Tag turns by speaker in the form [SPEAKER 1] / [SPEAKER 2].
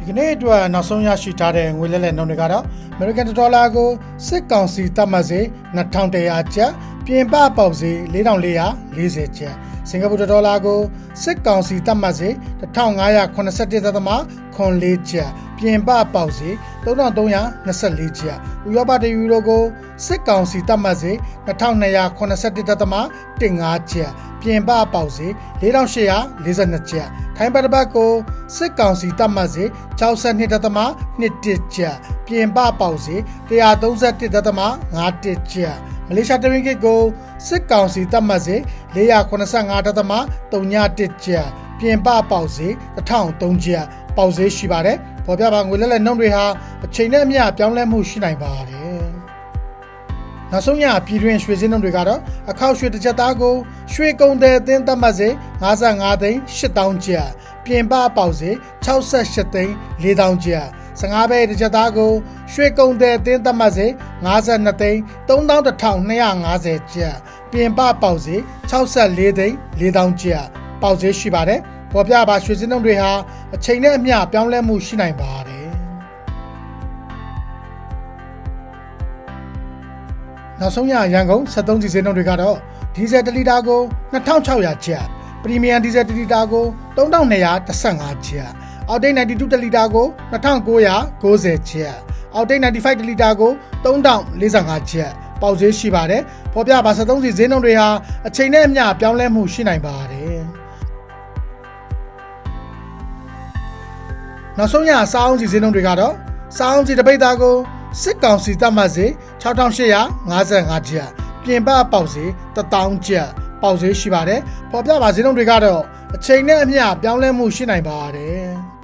[SPEAKER 1] ဒီကနေ့အတွက်နောက်ဆုံးရရှိထားတဲ့ငွေလဲလှယ်နှုန်းတွေကတော့ American Dollar ကိုစစ်ကောင်စီသတ်မှတ်စေ2100ကျပ်ပြင်ပပေါက်စေ4440ကျပ်စင်ကာပူဒေါ်လာကိုစစ်ကောင်စီသတ်မှတ်စေ1581.4ကျပ်ပြင်ပပေါက်စေ3324ကျပ်ဥရောပတယူရိုကိုစစ်ကောင်စီသတ်မှတ်စေ2281.15ကျပ်ပြင်ပပေါက်စေ4842ကျပ်ထိုင်းဘတ်တစ်ပတ်ကိုစစ်ကောင်စီသတ်မှတ်စေ62.21ကျပ်ပြင်ပပေါက်စေ131.51ကျပ် မလေးရှားတရင်ကစ်ကိုစစ်ကောင်စီသတ်မှတ်စေ485.31ကျပ်ပြင်ပပေါက်စေ1003ကျပ်ပေါက်စေရှိပါတယ်ပေါ်ပြပါငွေလဲလဲနှုန်းတွေဟာအချိန်နဲ့အမျှပြောင်းလဲမှုရှိနိုင်ပါတယ် နောက်ဆုံးရပြည်တွင်းရွှေစင်းနှုန်းတွေကတော့အခောက်ရွှေတစ်ချက်သားကိုရွှေကုံတဲ့အသင်းသတ်မှတ်စေ55သိန်း8000ကျပ်ပြင်ပပေါက်စေ68သိန်း4000ကျပ်15ပဲတစ်ချက်သားကိုရွှေကုံတဲ့အသင်းသတ်မှတ်စေ52သိန်း3150ကျပ်ပြင်ပပေါက်စေ64သိန်း4000ကျပ်ပေါက်စေရှိပါတယ်ပေါ်ပြပါရွှေစင်းနှုန်းတွေဟာအချိန်နဲ့အမျှပြောင်းလဲမှုရှိနိုင်ပါတယ် နောက်ဆုံးရရန်ကုန်73စီစင်းနှုန်းတွေကတော့ဒီဇယ်1လီတာကို2600ကျပ်ပရီမီယံဒီဇယ်1လီတာကို3215ကျပ်အောက်တိတ်92တလီတာကို2990ကျပ်အောက်တိတ်95တလီတာကို3045ကျပ်ပေါက်ဈေးရှိပါတယ်ပေါ်ပြပါ73စီဈေးနှုန်းတွေဟာအချိန်နဲ့အမျှပြောင်းလဲမှုရှိနိုင်ပါတယ်နောက်ဆုံးရစားအောင်စီဈေးနှုန်းတွေကတော့စားအောင်စီတစ်ပိတ်သားကို စစ်ကောင်စီတပ်မှတ်စေ6855ကျပ်ပြင်ပပေါက်စေ1000ကျပ်ပေါက်ဈေးရှိပါတယ်ပေါ်ပြပါဈေးနှုန်းတွေကတော့အချိန်နဲ့အမျှပြောင်းလဲမှုရှိနိုင်ပါတယ်